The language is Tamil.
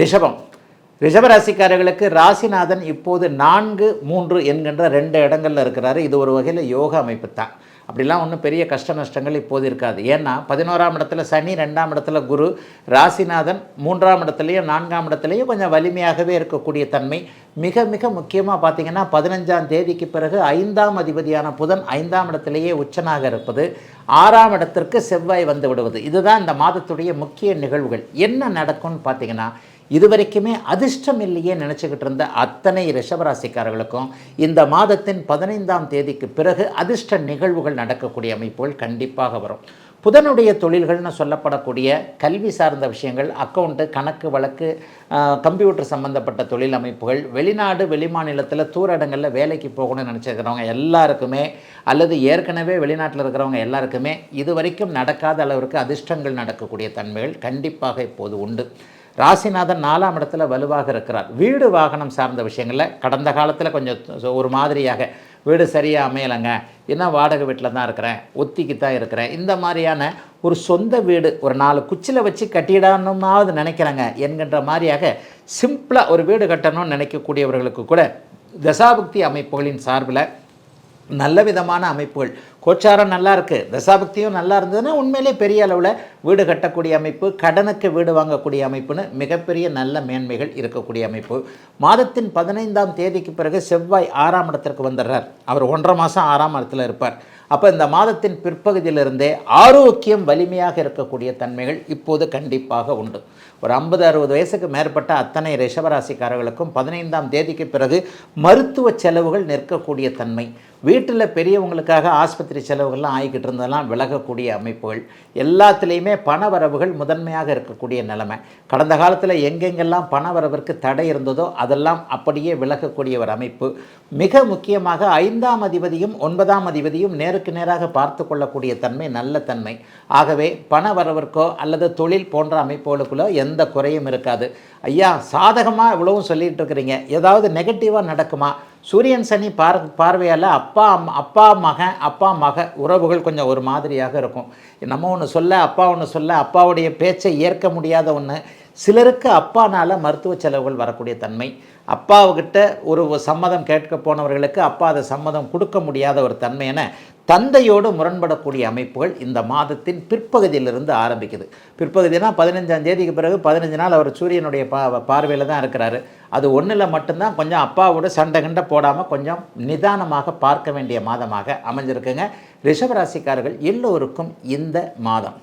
ரிஷபம். ரிஷபராசிக்காரர்களுக்கு ராசிநாதன் இப்போது நான்கு மூன்று என்கின்ற ரெண்டு இடங்களில் இருக்கிறாரு. இது ஒரு வகையில் யோக அமைப்பு தான் அப்படிலாம் ஒன்றும் பெரிய கஷ்ட நஷ்டங்கள் இப்போது இருக்காது. ஏன்னா பதினோராம் இடத்துல சனி ரெண்டாம் இடத்துல குரு ராசிநாதன் மூன்றாம் இடத்துலையும் நான்காம் இடத்துலையும் கொஞ்சம் வலிமையாகவே இருக்கக்கூடிய தன்மை. மிக மிக முக்கியமாக பார்த்தீங்கன்னா பதினஞ்சாம் தேதிக்கு பிறகு ஐந்தாம் அதிபதியான புதன் ஐந்தாம் இடத்திலேயே உச்சனாக இருப்பது. ஆறாம் இடத்திற்கு செவ்வாய் வந்து விடுவது. இதுதான் இந்த மாதத்துடைய முக்கிய நிகழ்வுகள். என்ன நடக்கும்னு பார்த்தீங்கன்னா இதுவரைக்குமே அதிர்ஷ்டம் இல்லையே நினச்சிக்கிட்டு இருந்த அத்தனை ரிஷபராசிக்காரர்களுக்கும் இந்த மாதத்தின் பதினைந்தாம் தேதிக்கு பிறகு அதிர்ஷ்ட நிகழ்வுகள் நடக்கக்கூடிய அமைப்புகள் கண்டிப்பாக வரும். புதனுடைய தொழில்கள்னு சொல்லப்படக்கூடிய கல்வி சார்ந்த விஷயங்கள் அக்கௌண்ட்டு கணக்கு வழக்கு கம்ப்யூட்டர் சம்மந்தப்பட்ட தொழில் அமைப்புகள் வெளிநாடு வெளிமாநிலத்தில் தூரடங்களில் வேலைக்கு போகணும்னு நினச்சிருக்கிறவங்க எல்லாருக்குமே அல்லது ஏற்கனவே வெளிநாட்டில் இருக்கிறவங்க எல்லாருக்குமே இது வரைக்கும் நடக்காத அளவிற்கு அதிர்ஷ்டங்கள் நடக்கக்கூடிய தன்மைகள் கண்டிப்பாக இப்போது உண்டு. ராசிநாதன் நாலாம் இடத்துல வலுவாக இருக்கிறார். வீடு வாகனம் சார்ந்த விஷயங்களில் கடந்த காலத்தில் கொஞ்சம் ஒரு மாதிரியாக வீடு சரியாக அமையலைங்க. என்ன வாடகை வீட்டில் தான் இருக்கிறேன். ஒத்திக்கு தான் இருக்கிறேன். இந்த மாதிரியான ஒரு சொந்த வீடு ஒரு நாலு குச்சியில் வச்சு கட்டிடணுமாவது நினைக்கிறேங்க. என்கின்ற மாதிரியாக சிம்பிளாக ஒரு வீடு கட்டணும்னு நினைக்கக்கூடியவர்களுக்கு கூட தசாபக்தி அமைப்புகளின் சார்பில் நல்ல விதமான அமைப்புகள். கோச்சாரம் நல்லா இருக்குது தசாபக்தியும் நல்லா இருந்ததுன்னா உண்மையிலே பெரிய அளவில் வீடு கட்டக்கூடிய அமைப்பு கடனுக்கு வீடு வாங்கக்கூடிய அமைப்புன்னு மிகப்பெரிய நல்ல மேன்மைகள் இருக்கக்கூடிய அமைப்பு. மாதத்தின் பதினைந்தாம் தேதிக்கு பிறகு செவ்வாய் ஆறாம் இடத்திற்கு வந்துடுறார். அவர் ஒன்றரை மாதம் ஆறாம் இடத்துல இருப்பார். அப்போ இந்த மாதத்தின் பிற்பகுதியிலிருந்தே ஆரோக்கியம் வலிமையாக இருக்கக்கூடிய தன்மைகள் இப்போது கண்டிப்பாக உண்டு. ஒரு ஐம்பது அறுபது வயசுக்கு மேற்பட்ட அத்தனை ரிஷபராசிக்காரர்களுக்கும் பதினைந்தாம் தேதிக்கு பிறகு மருத்துவ செலவுகள் நிற்கக்கூடிய தன்மை. வீட்டில் பெரியவங்களுக்காக ஆஸ்பத்திரி செலவுகள்லாம் ஆகிக்கிட்டு இருந்ததெல்லாம் விலகக்கூடிய அமைப்புகள். எல்லாத்துலேயுமே பண வரவுகள் முதன்மையாக இருக்கக்கூடிய நிலைமை. கடந்த காலத்தில் எங்கெங்கெல்லாம் பண வரவிற்கு தடை இருந்ததோ அதெல்லாம் அப்படியே விலகக்கூடிய ஒரு அமைப்பு. மிக முக்கியமாக ஐந்தாம் அதிபதியும் ஒன்பதாம் அதிபதியும் நேருக்கு நேராக பார்த்து கொள்ளக்கூடிய தன்மை நல்ல தன்மை. ஆகவே பண வரவிற்கோ அல்லது தொழில் போன்ற அமைப்புகளுக்குள்ளோ எந்த குறையும் இருக்காது. ஐயா சாதகமாக இவ்வளவும் சொல்லிகிட்டு இருக்கிறீங்க. ஏதாவது நெகட்டிவாக நடக்குமா? சூரியன் சனி பார் பார்வையால் அப்பா அம்மா அப்பா மகன் அப்பா மக உறவுகள் கொஞ்சம் ஒரு மாதிரியாக இருக்கும். நம்ம ஒன்று சொல்ல அப்பா ஒன்று சொல்ல அப்பாவுடைய பேச்சை ஏற்க முடியாத ஒன்று சிலருக்கு அப்பானால் மருத்துவ செலவுகள் வரக்கூடிய தன்மை. அப்பாவுக்கிட்ட ஒரு சம்மதம் கேட்க போனவர்களுக்கு அப்பா அதை சம்மதம் கொடுக்க முடியாத ஒரு தன்மை என தந்தையோடு முரண்படக்கூடிய அமைப்புகள் இந்த மாதத்தின் பிற்பகுதியிலிருந்து ஆரம்பிக்குது. பிற்பகுதினா பதினஞ்சாம் தேதிக்கு பிறகு பதினஞ்சு நாள் அவர் சூரியனுடைய பா பார்வையில் தான் இருக்கிறாரு. அது ஒன்றில் மட்டும்தான் கொஞ்சம் அப்பாவோட சண்டை கண்டை போடாமல் கொஞ்சம் நிதானமாக பார்க்க வேண்டிய மாதமாக அமைஞ்சிருக்குங்க. ரிஷபராசிக்காரர்கள் எல்லோருக்கும் இந்த மாதம்.